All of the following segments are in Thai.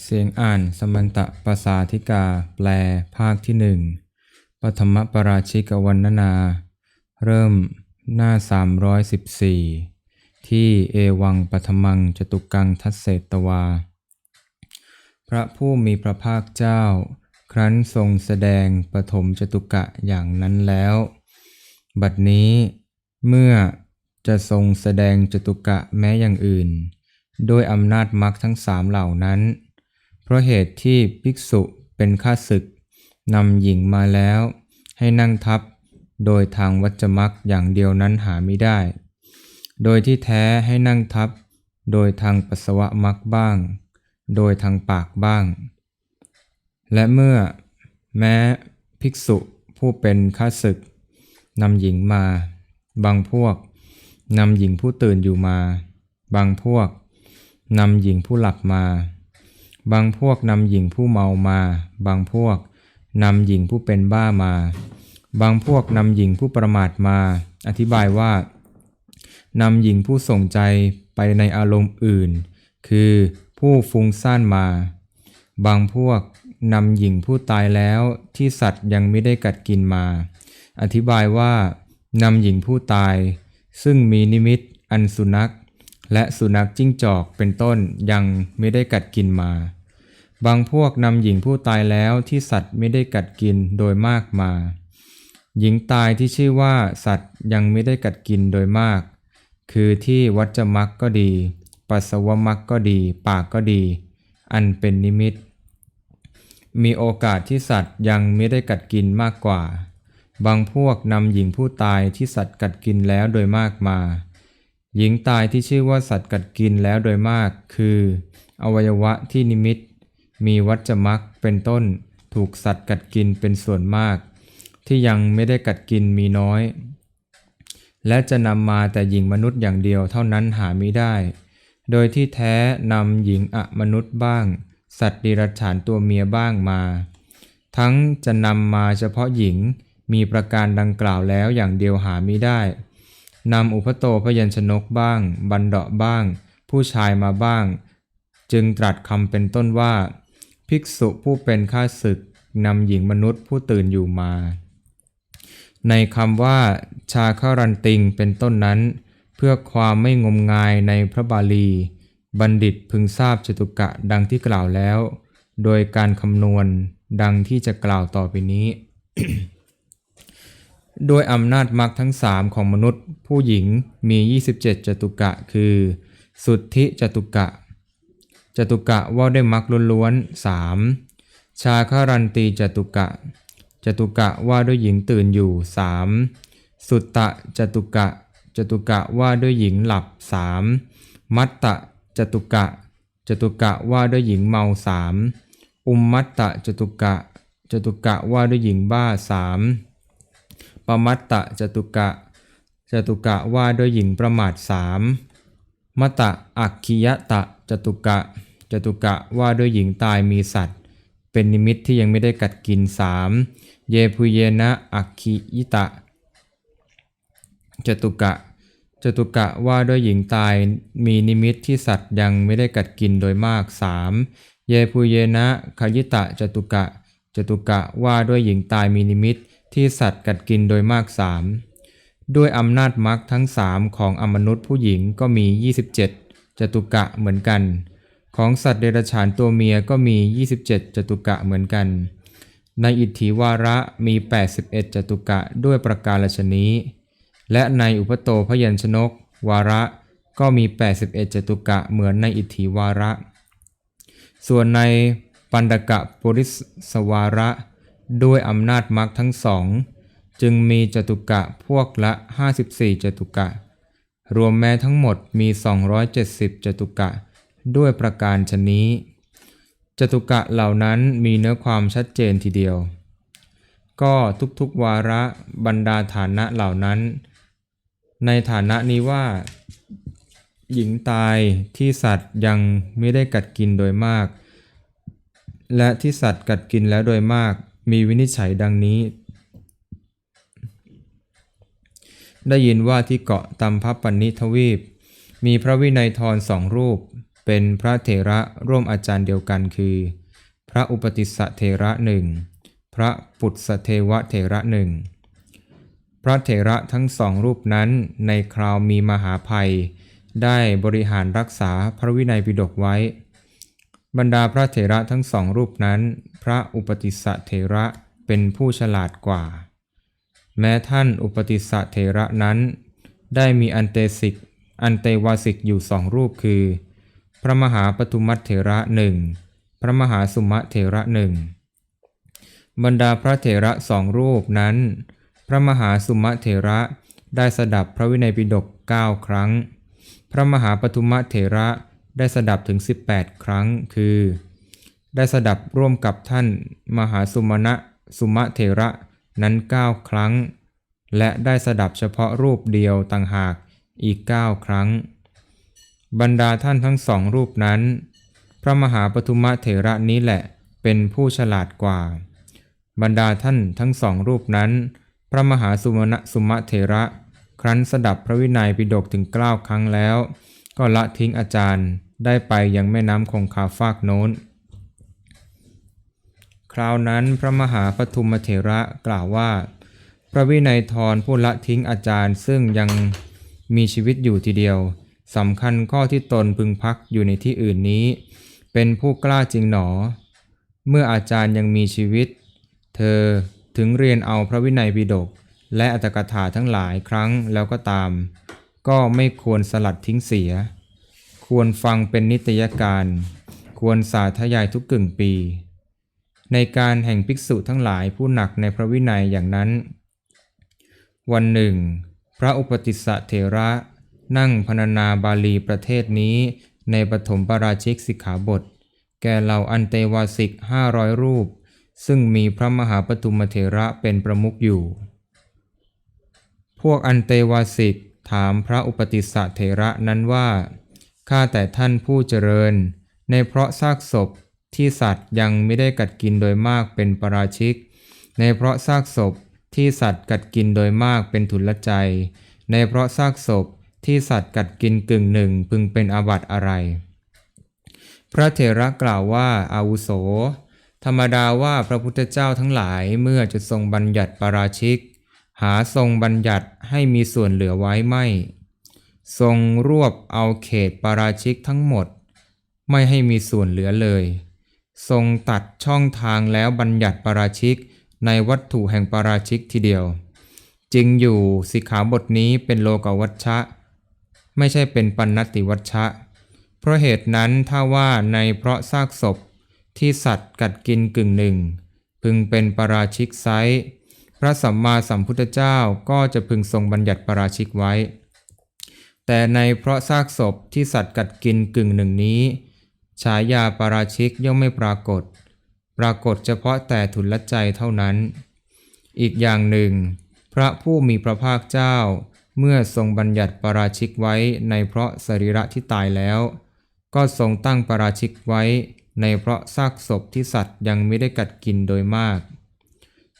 เสียงอ่านสมันตะภาษาธิกา แปลภาคที่หนึ่งปฐมปราชิกวันนนา เริ่มหน้า 314 ที่เอวังปฐมังจตุกังทัสเสตวา พระผู้มีพระภาคเจ้า ครั้นทรงแสดงปฐมจตุกะอย่างนั้นแล้ว บัดนี้เมื่อจะทรงแสดงจตุกะแม้อย่างอื่นโดยอำนาจมรรคทั้งสามเหล่านั้น เพราะเหตุที่ภิกษุเป็นข้าศึกนำหญิงมาแล้ว ให้นั่งทับโดยทางวัจมรรคอย่างเดียวนั้นหาไม่ได้ โดยที่แท้ให้นั่งทับ โดยทางปัสสาวะมรรคบ้าง โดยทางปากบ้าง และเมื่อแม้ภิกษุผู้เป็นข้าศึกนำหญิงมา บางพวกนำหญิงผู้ตื่นอยู่มา บางพวกนำหญิงผู้หลับมา บางพวกนำหญิงผู้เมามา บางพวกนำหญิงผู้เป็นบ้ามา บางพวกนำหญิงผู้ประมาทมา อธิบายว่านำหญิงผู้ส่งใจไปในอารมณ์อื่น คือผู้ฟุ้งซ่านมา บางพวกนำหญิงผู้ตายแล้วที่สัตว์ยังไม่ได้กัดกินมา อธิบายว่านำหญิงผู้ตาย ซึ่งมีนิมิตอันสุนัข และสุนัขจิ้งจอกเป็นต้นยังไม่ได้กัดกินมา บางพวกนำหญิงผู้ตายแล้วที่สัตว์ไม่ได้กัดกินโดยมากมา หญิงตายที่ชื่อว่าสัตว์ยังไม่ได้กัดกินโดยมาก คือที่วัจมักก็ดี ปัสสาวมักก็ดี ปากก็ดี อันเป็นนิมิต มีโอกาสที่สัตว์ยังไม่ได้กัดกินมากกว่า บางพวกนำหญิงผู้ตายที่สัตว์กัดกินแล้วโดยมากมา หญิงตายที่ชื่อว่าสัตว์กัดกินแล้วโดยมาก คือ อวัยวะที่นิมิต มีวัจมักเป็นต้น ถูกสัตว์กัดกินเป็นส่วนมาก ที่ยังไม่ได้กัดกินมีน้อย และจะนำมาแต่หญิงมนุษย์อย่างเดียวเท่านั้นหาไม่ได้ โดยที่แท้นำหญิงอะมนุษย์บ้าง สัตว์ดิรัจฉานตัวเมียบ้างมา ทั้งจะนำมาเฉพาะหญิงมีประการดังกล่าวแล้วอย่างเดียวหาไม่ได้ นำอุปโตพยัญชนกบ้าง บันเดาะบ้าง ผู้ชายมาบ้าง จึงตรัสคำเป็นต้นว่า ภิกษุผู้เป็นข้าศึกนำหญิงมนุษย์ผู้ตื่นอยู่มา ในคำว่า ชาคารันติงเป็นต้นนั้น เพื่อความไม่งมงายในพระบาลี บัณฑิตพึงทราบจตุกะดังที่กล่าวแล้ว โดยการคำนวณดังที่จะกล่าวต่อไปนี้ ด้วยอำนาจมรรคทั้งสามของมนุษย์ ผู้หญิงมี 27 จตุกะ คือ สุทธิจตุกะ จตุกะว่าด้วยมรรคล้วนๆสามชาคารันตีจตุกะ จตุกะว่าด้วยหญิงตื่นอยู่สามสุตตะจตุกะ จตุกะว่าด้วยหญิงหลับสามมัตตะจตุกะ จตุกะว่าด้วยหญิงเมาสามอุมมัตตะจตุกะ จตุกะว่าด้วยหญิงบ้าสาม มัตตะจตุกะจตุกะว่าด้วยหญิงประมาทสามมตะอักคิยตะจตุกะจตุกะว่าด้วยหญิงตายมีสัตว์ เป็นนิมิตที่ยังไม่ได้กัดกินสามเยพุเยนะอักคิยิตะจตุกะจตุกะว่าด้วยหญิงตายมีนิมิตที่สัตว์ยังไม่ได้กัดกินโดยมากสามเยพุเยนะขยิตะจตุกะจตุกะว่าด้วยหญิงตายมีนิมิต ที่สัตว์กัดกินโดยมากสามด้วยอำนาจมรรคทั้งสามของอมนุษย์ผู้หญิงก็มี 27 จตุกะเหมือนกัน ของสัตว์เดรัจฉานตัวเมียก็มี 27 จตุกะเหมือนกัน ในอิทธิวาระมี 81 จตุกะด้วยประการลชนี้ และในอุปโตพยัญชนก วาระก็มี 81 จตุกะเหมือนในอิทธิวาระ ส่วนในปันดกะปุริสวาระ ด้วยอำนาจมรรคทั้งสอง จึงมีจตุกะพวกละ 54 จตุกะ รวมแม้ทั้งหมดมี 270 จตุกะ ด้วยประการชนนี้ จตุกะเหล่านั้นมีเนื้อความชัดเจนทีเดียว ก็ทุกๆวาระบรรดาฐานะเหล่านั้น ในฐานะนี้ว่า หญิงตายที่สัตว์ยังไม่ได้กัดกินโดยมาก และที่สัตว์กัดกินแล้วโดยมาก มีวินิจฉัยดังนี้ ได้ยินว่าที่เกาะตัมพปันนิทวีป มีพระวินัยทรสองรูป เป็นพระเถระร่วมอาจารย์เดียวกันคือ พระอุปติสะเถระหนึ่งพระปุตสเทวะเถระหนึ่งพระเถระทั้งสองรูปนั้นในคราวมีมหาภัย ได้บริหารรักษาพระวินัยปิฎกไว้ บรรดาพระเถระทั้งสองรูปนั้น พระอุปติสสะเถระเป็นผู้ฉลาดกว่า แม้ท่านอุปติสสะเถระนั้น ได้มีอันเตสิก อันเตวาสิกอยู่สองรูปคือ พระมหาปทุมัตเถระหนึ่งพระมหาสุมะเถระหนึ่งบรรดาพระเถระสองรูปนั้น พระมหาสุมะเถระได้สดับพระวินัยปิฎก9ครั้ง พระมหาปทุมะเถระ ได้สดับถึง 18 ครั้ง คือ ได้สดับร่วมกับท่านมหาสุมาณะสุมะเถระนั้น 9 ครั้ง และได้สดับเฉพาะรูปเดียวต่างหากอีก 9 ครั้ง บรรดาท่านทั้งสองรูปนั้น พระมหาปทุมะเถระนี้แหละเป็นผู้ฉลาดกว่า บรรดาท่านทั้งสองรูปนั้น พระมหาสุมาณะสุมะเถระ ครั้นสดับพระวินัยปิฎกถึงเก้าครั้งแล้ว ก็ละทิ้งอาจารย์ได้ไปยังแม่น้ำคงคาฟากโน้น คราวนั้นพระมหาปทุมเถระกล่าวว่า พระวินัยทรผู้ละทิ้งอาจารย์ซึ่งยังมีชีวิตอยู่ทีเดียวสำคัญข้อที่ตนพึงพักอยู่ในที่อื่นนี้ เป็นผู้กล้าจริงหนอ เมื่ออาจารย์ยังมีชีวิต เธอถึงเรียนเอาพระวินัยปิฎกและอัตถกถาทั้งหลายครั้งแล้วก็ตาม ก็ไม่ควรสลัดทิ้งเสีย ควรฟังเป็นนิตยการ ควรสาธยายทุกกึ่งปี ในการแห่งภิกษุทั้งหลายผู้หนักในพระวินัยอย่างนั้น วันหนึ่ง พระอุปติสสะเถระนั่งพรรณนาบาลีประเทศนี้ในปฐมปราชิกสิกขาบท แก่เหล่าอันเตวาสิกห้าร้อยรูป ซึ่งมีพระมหาปทุมเถระเป็นประมุขอยู่ พวกอันเตวาสิก ถามพระอุปติสสะเถระนั้นว่า ข้าแต่ท่านผู้เจริญ ในเพราะซากศพที่สัตว์ยังไม่ได้กัดกินโดยมากเป็นปราชิก ในเพราะซากศพที่สัตว์กัดกินโดยมากเป็นทุลใจ ในเพราะซากศพที่สัตว์กัดกินกึ่งหนึ่งพึงเป็นอาบัติอะไร พระเถระกล่าวว่าอาวุโส ธรรมดาว่าพระพุทธเจ้าทั้งหลายเมื่อจะทรงบัญญัติปราชิก หาทรงบัญญัติให้มีส่วนเหลือไว้ไม่ ทรงรวบเอาเขตปาราชิกทั้งหมด ไม่ให้มีส่วนเหลือเลย ทรงตัดช่องทางแล้วบัญญัติปาราชิกในวัตถุแห่งปาราชิกทีเดียว จริงอยู่สิกขาบทนี้เป็นโลกวัชชะ ไม่ใช่เป็นปันนติวัชชะ เพราะเหตุนั้นถ้าว่าในเพราะซากศพที่สัตว์กัดกินกึ่งหนึ่ง พึงเป็นปาราชิกไซ พระสัมมาสัมพุทธเจ้าก็จะพึงทรงบัญญัติปราชิกไว้ แต่ในเพราะซากศพที่สัตว์กัดกินกึ่งหนึ่งนี้ ฉายาปราชิกย่อมไม่ปรากฏ ปรากฏเฉพาะแต่ทุนละใจเท่านั้น อีกอย่างหนึ่ง พระผู้มีพระภาคเจ้า เมื่อทรงบัญญัติปราชิกไว้ในเพราะสรีระที่ตายแล้ว ก็ทรงตั้งปราชิกไว้ในเพราะซากศพที่สัตว์ยังไม่ได้กัดกินโดยมาก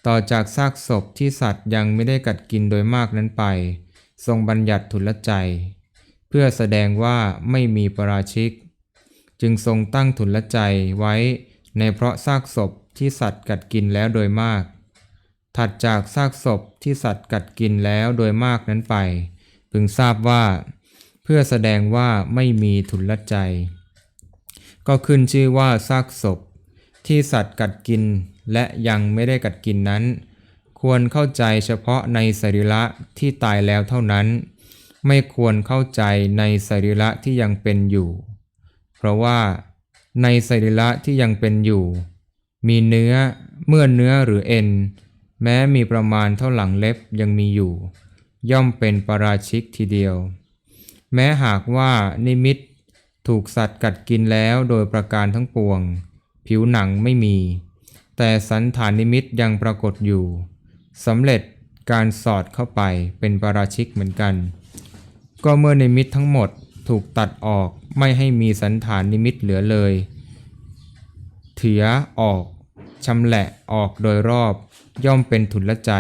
ต่อจากซากศพที่สัตว์ยังไม่ได้กัดกินโดยมากนั้นไป ทรงบัญญัติทุลใจ เพื่อแสดงว่าไม่มีปราชิก จึงทรงตั้งทุนละใจไว้ในเพราะซากศพที่สัตว์กัดกินแล้วโดยมาก ถัดจากซากศพที่สัตว์กัดกินแล้วโดยมากนั้นไป พึงทราบว่า เพื่อแสดงว่าไม่มีทุนละใจ ก็ขึ้นชื่อว่าซากศพ ที่สัตว์กัดกินและยังไม่ได้กัดกินนั้น ควรเข้าใจเฉพาะในสรีระที่ตายแล้วเท่านั้น ไม่ควรเข้าใจในสรีระที่ยังเป็นอยู่ เพราะว่าในสรีระที่ยังเป็นอยู่ มีเนื้อเมื่อเนื้อหรือเอ็น แม้มีประมาณเท่าหลังเล็บยังมีอยู่ ย่อมเป็นปราชิกทีเดียว แม้หากว่านิมิตถูกสัตว์กัดกินแล้วโดยประการทั้งปวง ผิวหนังไม่มี แต่สันฐานนิมิตยังปรากฏอยู่สำเร็จการสอดเข้าไปเป็นปาราชิกเหมือนกัน ก็เมื่อนิมิตทั้งหมดถูกตัดออกไม่ให้มีสันฐานนิมิตเหลือเลย เถือออกชำแหละออกโดยรอบ ย่อมเป็นทุนละใจ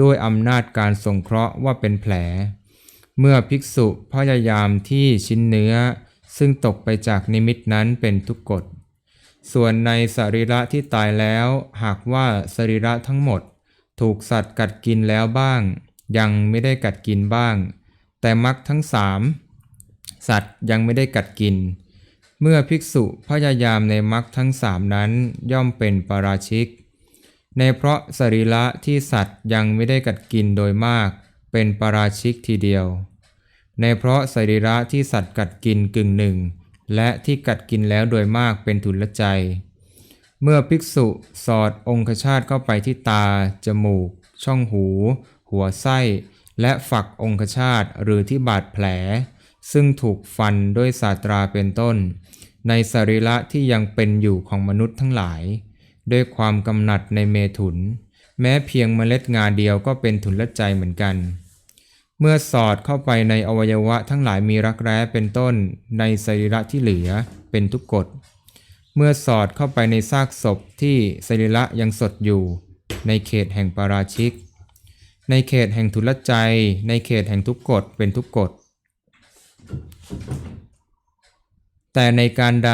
ด้วยอำนาจการสงเคราะห์ว่าเป็นแผล เมื่อภิกษุพยายามที่ชิ้นเนื้อ ซึ่งตกไปจากนิมิตนั้นเป็นทุกกฎ ส่วนในสรีระที่ตายแล้ว หากว่าสรีระทั้งหมด ถูกสัตว์กัดกินแล้วบ้าง ยังไม่ได้กัดกินบ้าง แต่มรรคทั้งสามสัตว์ยังไม่ได้กัดกิน เมื่อภิกษุพยายามในมรรคทั้งสามนั้นย่อมเป็นปาราชิก ในเพราะสรีระที่สัตว์ยังไม่ได้กัดกินโดยมาก เป็นปาราชิกทีเดียว ในเพราะสรีระที่สัตว์กัดกินกึ่งหนึ่ง และที่กัดกินแล้วโดยมากเป็นทุลใจ เมื่อภิกษุสอดองคชาตเข้าไปที่ตา จมูก ช่องหู หัวไส้ และฝักองคชาตหรือที่บาดแผล ซึ่งถูกฟันด้วยสาตราเป็นต้น ในสรีระที่ยังเป็นอยู่ของมนุษย์ทั้งหลาย ด้วยความกำหนัดในเมถุน แม้เพียงเมล็ดงาเดียวก็เป็นทุนละใจเหมือนกัน เมื่อสอดเข้าไปในอวัยวะทั้งหลายมีรักแร้เป็นต้นในสรีระที่เหลือเป็นทุกกฎ เมื่อสอดเข้าไปในซากศพที่สรีระยังสดอยู่ ในเขตแห่งปาราชิก ในเขตแห่งทุลใจ ในเขตแห่งทุกกฎเป็นทุกกฎ แต่ในการใด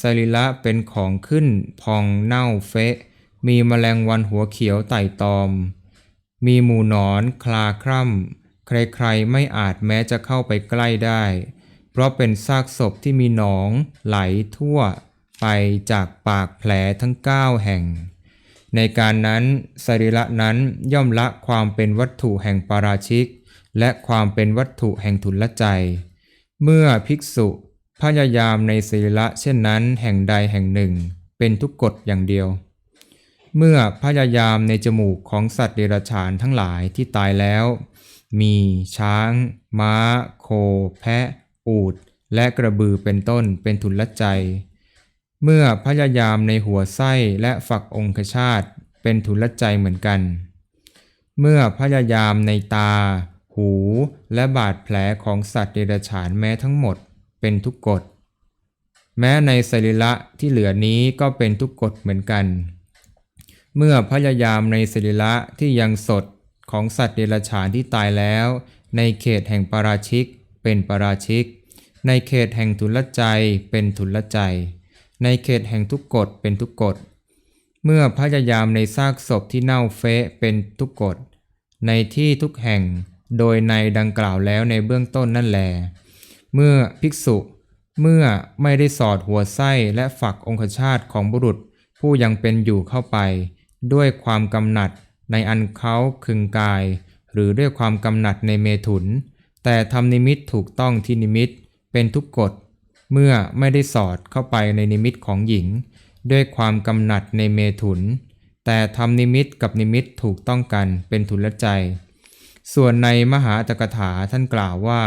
สรีระเป็นของขึ้นพองเน่าเฟะ มีแมลงวันหัวเขียวไต่ตอม มีหมูหนอนคลาคร่ำ ใครๆไม่อาจแม้จะเข้าไปใกล้ได้ เพราะเป็นซากศพที่มีหนองไหลทั่วไปจากปากแผลทั้ง 9 แห่ง ในการนั้นสรีระนั้นย่อมละความเป็นวัตถุแห่งปาราชิก และความเป็นวัตถุแห่งทุนละใจ เมื่อภิกษุพยายามในสรีระเช่นนั้นแห่งใดแห่งหนึ่ง เป็นทุกกฎอย่างเดียว เมื่อพยายามในจมูกของสัตว์เดรัจฉานทั้งหลายที่ตายแล้ว มีช้าง ม้า โค แพะ อูฐและกระบือเป็นต้นเป็นทุนละใจ เมื่อพยายามในหัวไส้และฝักองคชาตเป็นทุนละใจเหมือนกัน เมื่อพยายามในตา หูและบาดแผลของสัตว์เดรัจฉานแม้ทั้งหมดเป็นทุกกฎ แม้ในสรีระที่เหลือนี้ก็เป็นทุกกฎเหมือนกัน เมื่อพยายามในสรีระที่ยังสด ของสัตว์เดรัจฉานที่ตายแล้ว ในเขตแห่งปาราชิก เป็นปาราชิก ในเขตแห่งทุลใจเป็นทุลใจ ในเขตแห่งทุกกฎเป็นทุกกฎ เมื่อพยายามในซากศพที่เน่าเฟะเป็นทุกกฎ ในที่ทุกแห่งโดยในดังกล่าวแล้วในเบื้องต้นนั่นแล เมื่อภิกษุ เมื่อไม่ได้สอดหัวไส้และฝักองคชาตของบุรุษผู้ยังเป็นอยู่เข้าไป ด้วยความกำหนัด ในอันเขาคึงกาย หรือด้วยความกำหนัดในเมถุน แต่ทำนิมิตถูกต้องที่นิมิตเป็นทุกกฎ เมื่อไม่ได้สอดเข้าไปในนิมิตของหญิง ด้วยความกำหนัดในเมถุน แต่ทำนิมิตกับนิมิตถูกต้องกันเป็นทุลใจ ส่วนในมหาอักถาท่านกล่าวว่า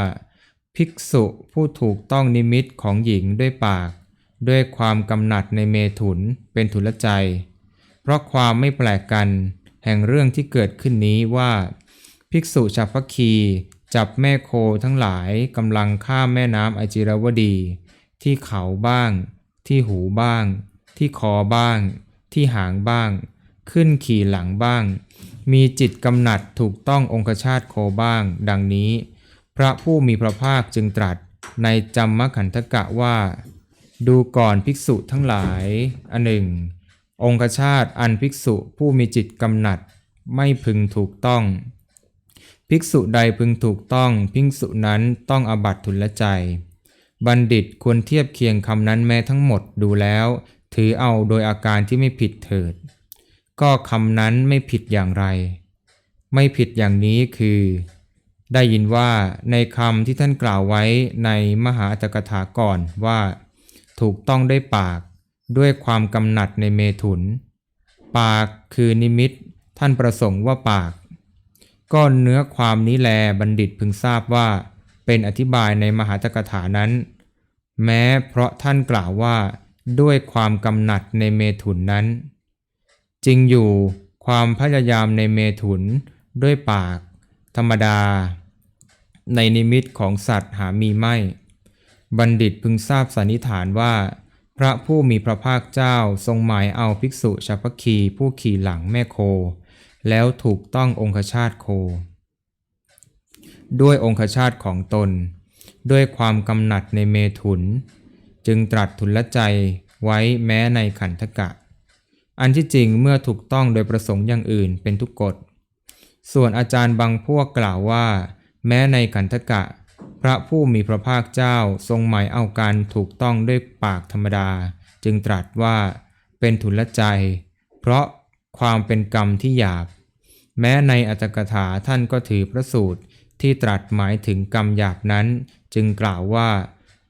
ภิกษุผู้ถูกต้องนิมิตของหญิงด้วยปาก ด้วยความกำหนัดในเมถุนเป็นทุลใจ เพราะความไม่แปลกกัน แห่งเรื่องที่เกิดขึ้นนี้ว่า ภิกษุชาวพคีจับแม่โคทั้งหลายกำลังข้ามแม่น้ำอจิรวดี ที่เขาบ้าง ที่หูบ้าง ที่คอบ้าง ที่หางบ้าง ขึ้นขี่หลังบ้าง มีจิตกำหนัดถูกต้ององคชาตโคบ้าง ดังนี้ พระผู้มีพระภาคจึงตรัสในจำมขันธกะว่า ดูก่อนภิกษุทั้งหลาย อันหนึ่ง องคชาตอันภิกษุผู้มีจิตกำหนัดไม่พึงถูกต้อง ภิกษุใดพึงถูกต้อง ภิกษุนั้นต้องอบัตทุลใจ บัณฑิตควรเทียบเคียงคำนั้นแม้ทั้งหมดดูแล้ว ถือเอาโดยอาการที่ไม่ผิดเถิด ก็คำนั้นไม่ผิดอย่างไร ไม่ผิดอย่างนี้คือ ได้ยินว่าในคำที่ท่านกล่าวไว้ในมหาอัตถกถาก่อนว่า ถูกต้องด้วยปาก ด้วยความกำหนัดในเมถุน ปากคือนิมิตท่านประสงค์ว่าปาก ก็เนื้อความนี้แลบัณฑิตพึงทราบว่า เป็นอธิบายในมหาตกถานั้น แม้เพราะท่านกล่าวว่าด้วยความกำหนัดในเมถุนนั้น จริงอยู่ความพยายามในเมถุนด้วยปาก ธรรมดา ในนิมิตของสัตว์หามีไม่ บัณฑิตพึงทราบสันนิษฐานว่า พระผู้มีพระภาคเจ้าทรงหมายเอาภิกษุชาวพคีผู้ขี่หลังแม่โค แล้วถูกต้ององคชาตโค ด้วยองคชาตของตน ด้วยความกำหนัดในเมถุน จึงตรัสทุลใจไว้แม้ในขันธกะ อันที่จริงเมื่อถูกต้องโดยประสงค์อย่างอื่นเป็นทุกกฎ ส่วนอาจารย์บางพวกกล่าวว่า แม้ในขันธกะ ระผู้มีพระภาคเจ้าทรงหมายเอาการถูกต้องด้วยปากธรรมดา จึงตรัสว่าเป็นทุลใจ เพราะความเป็นกรรมที่หยาบ แม้ในอัตถกถาท่านก็ถือพระสูตรที่ตรัสหมายถึงกรรมหยาบนั้น จึงกล่าวว่า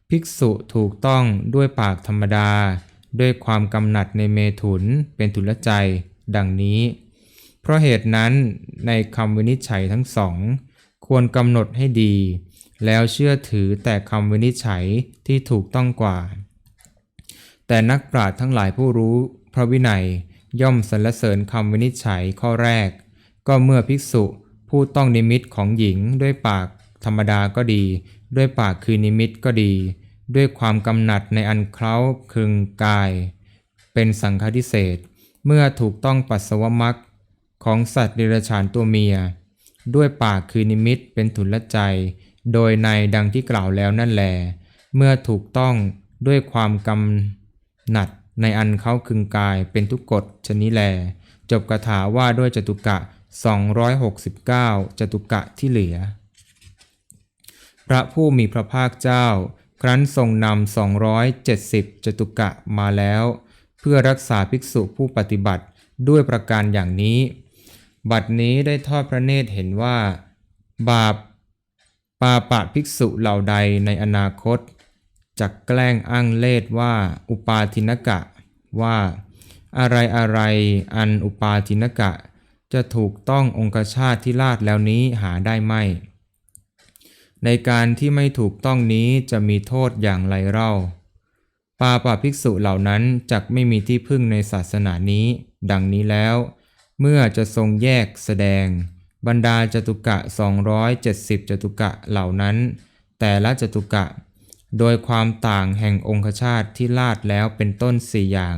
ภิกษุถูกต้องด้วยปากธรรมดา ด้วยความกำหนัดในเมถุนเป็นทุลใจ ดังนี้ เพราะเหตุนั้นในคำวินิจฉัยทั้งสอง ควรกำหนดให้ดี แล้วเชื่อถือแต่คำวินิจฉัยที่ถูกต้องกว่า แต่นักปราชญ์ทั้งหลายผู้รู้พระวินัยย่อมสรรเสริญคำวินิจฉัยข้อแรก ก็เมื่อภิกษุผู้ต้องนิมิตของหญิงด้วยปากธรรมดาก็ดี ด้วยปากคือนิมิตก็ดี ด้วยความกำหนัดในอันเคล้าคลึงกาย เป็นสังฆทิเศษเมื่อถูกต้องปัสสาวะมักของสัตว์เดรัจฉานตัวเมีย ด้วยปากคือนิมิตเป็นทุลใจ โดยในดังที่กล่าวแล้วนั่นแล เมื่อถูกต้องด้วยความกำหนัดในอันเขาคึงกายเป็นทุกกฎชนิแล จบคาถาว่าด้วยจตุกะ 269 จตุกะที่เหลือ พระผู้มีพระภาคเจ้า ครั้นทรงนำ 270 จตุกะมาแล้ว เพื่อรักษาภิกษุผู้ปฏิบัติด้วยประการอย่างนี้ บัดนี้ได้ทอดพระเนตรเห็นว่า บาป ปาปะภิกษุเหล่าใดในอนาคตจะแกล้งอ้างเลดว่าอุปาทินกะ ว่าอะไรอะไรอันอุปาทินกะ จะถูกต้ององคชาติที่ลาดแล้วนี้หาได้ไม่ ในการที่ไม่ถูกต้องนี้จะมีโทษอย่างไรเล่า ปาปาภิกษุเหล่านั้นจักไม่มีที่พึ่งในศาสนานี้ ดังนี้แล้ว เมื่อจะทรงแยกแสดง บรรดาจตุกะ 270 จตุกะเหล่านั้น แต่ละจตุกะ โดยความต่างแห่งองคชาติที่ลาดแล้วเป็นต้นสี่อย่าง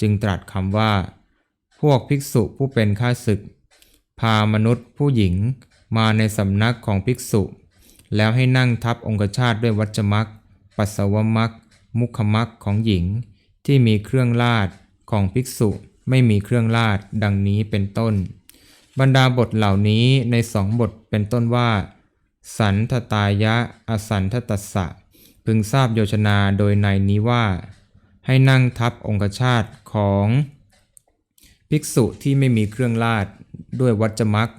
จึงตรัสคำว่า พวกภิกษุผู้เป็นข้าศึก พามนุษย์ผู้หญิงมาในสำนักของภิกษุ แล้วให้นั่งทับองคชาติด้วยวัจมักปัสสวมักมุขมักของหญิง ที่มีเครื่องลาดของภิกษุไม่มีเครื่องลาดดังนี้เป็นต้น บรรดาบทเหล่านี้ในสองบทเป็นต้นว่า สันทตายะ อสันทตัสสะ พึงทราบโยชนาโดยในนี้ว่า ให้นั่งทับองคชาตของภิกษุที่ไม่มีเครื่องลาดด้วยวัจมัก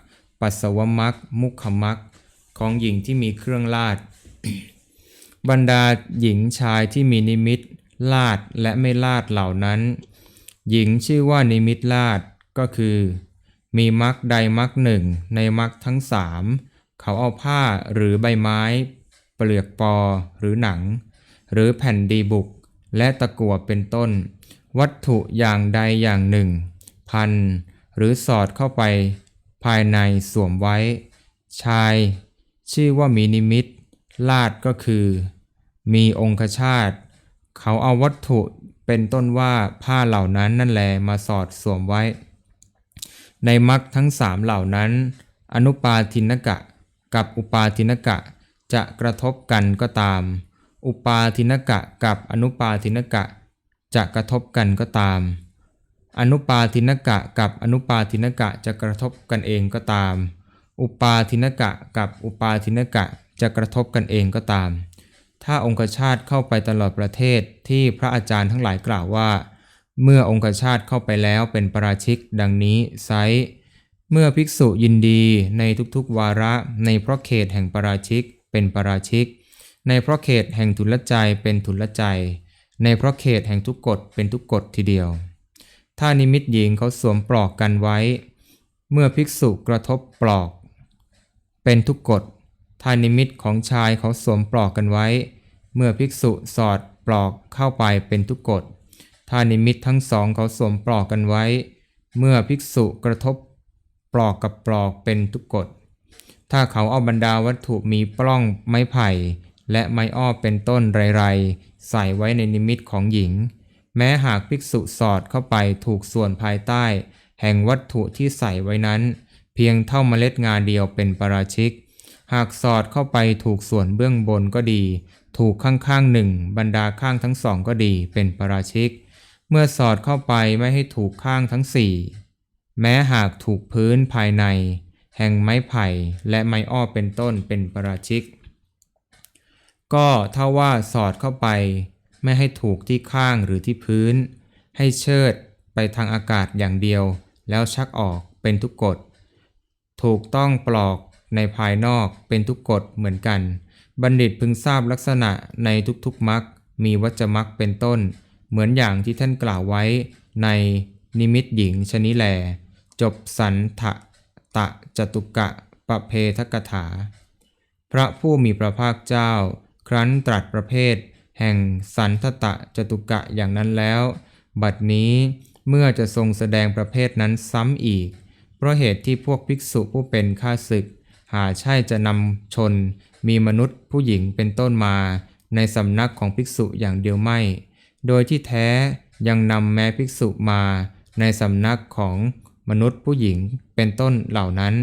ปัสสวมักมุขมักของหญิงที่มีเครื่องลาด บรรดาหญิงชายที่มีนิมิตลาดและไม่ลาดเหล่านั้น หญิงชื่อว่านิมิตลาดก็คือ มีมักใดมักหนึ่งในมักทั้งสามเขาเอาผ้าหรือใบไม้ เปลือกปอหรือหนัง หรือแผ่นดีบุก และตะกั่วเป็นต้น วัตถุอย่างใดอย่างหนึ่ง พันหรือสอดเข้าไป ภายในสวมไว้ ชาย ชื่อว่ามีนิมิต ลาดก็คือ มีองคชาตเขาเอาวัตถุเป็นต้นว่าผ้าเหล่านั้นนั่นแลมาสอดสวมไว้ ในมรรคทั้งสามเหล่านั้น อนุปาทินกะ กับอุปาทินกะจะกระทบกันก็ตาม อุปาทินกะกับอนุปาทินกะจะกระทบกันก็ตาม อนุปาทินกะกับอนุปาทินกะจะกระทบกันเองก็ตาม อุปาทินกะกับอุปาทินกะจะกระทบกันเองก็ตาม ถ้าองคชาตเข้าไปตลอดประเทศที่พระอาจารย์ทั้งหลายกล่าวว่า เมื่อองคชาตเข้าไปแล้วเป็นปราชิกดังนี้ไซเมื่อภิกษุยินดีในทุกๆวาระในเพราะเขตแห่งปราชิกเป็นปราชิก ในเพราะเขตแห่งทุลใจเป็นทุลใจ ในเพราะเขตแห่งทุกกฎเป็นทุกกฎทีเดียว ถ้านิมิตหญิงเขาสวมปลอกกันไว้ เมื่อภิกษุกระทบปลอก เป็นทุกกฎถ้านิมิตของชายเขาสวมปลอกกันไว้ เมื่อภิกษุสอดปลอกเข้าไปเป็นทุกกฎ ถ้านิมิตทั้งสองเขาสวมปลอกกันไว้ เมื่อภิกษุกระทบปลอกกับปลอกเป็นทุกกฎ ถ้าเขาเอาบรรดาวัตถุมีปล้องไม้ไผ่ และไม้อ้อเป็นต้นไรๆ ใส่ไว้ในนิมิตของหญิง แม้หากภิกษุสอดเข้าไปถูกส่วนภายใต้ แห่งวัตถุที่ใส่ไว้นั้น เพียงเท่าเมล็ดงาเดียวเป็นปราชิก หากสอดเข้าไปถูกส่วนเบื้องบนก็ดี ถูกข้างๆหนึ่งบรรดาข้างทั้งสองก็ดีเป็นปราชิก เมื่อสอดเข้าไปไม่ให้ถูกข้างทั้งสี่แม้หากถูกพื้นภายใน แห่งไม้ไผ่และไม้อ้อเป็นต้นเป็นปราชิก ก็ถ้าว่าสอดเข้าไป ไม่ให้ถูกที่ข้างหรือที่พื้น ให้เชิดไปทางอากาศอย่างเดียว แล้วชักออกเป็นทุกกฎ ถูกต้องปลอกในภายนอกเป็นทุกกฎเหมือนกัน บัณฑิตพึงทราบลักษณะในทุกๆมรรคมีวัจมรรคเป็นต้น เหมือนอย่างที่ท่านกล่าวไว้ในนิมิตหญิงชนิแล จบสันทะตะจตุกะปะเพทกถา พระผู้มีพระภาคเจ้า ครั้นตรัสประเภท แห่งสันทตะจตุกะอย่างนั้นแล้ว บัดนี้เมื่อจะทรงแสดงประเภทนั้นซ้ำอีก เพราะเหตุที่พวกภิกษุผู้เป็นข้าศึก หาใช่จะนำชน มีมนุษย์ผู้หญิงเป็นต้นมา ในสำนักของภิกษุอย่างเดียวไม่ โดยที่แท้ยังนำแม้ภิกษุมาในสำนักของมนุษย์ผู้หญิงเป็นต้นเหล่านั้น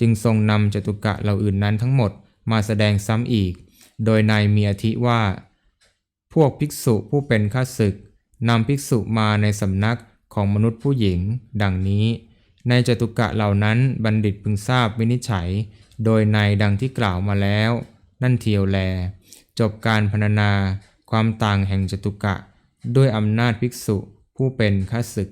จึงทรงนำจตุกะเหล่าอื่นนั้นทั้งหมดมาแสดงซ้ำอีก โดยในมีอธิว่า พวกภิกษุผู้เป็นข้าศึกนำภิกษุมาในสำนักของมนุษย์ผู้หญิง ดังนี้ ในจตุกะเหล่านั้นบัณฑิตพึงทราบวินิจฉัย โดยในดังที่กล่าวมาแล้ว นั่นเทียวแล จบการพรรณนาความต่างแห่งจตุกะ ด้วยอำนาจภิกษุผู้เป็นข้าศึก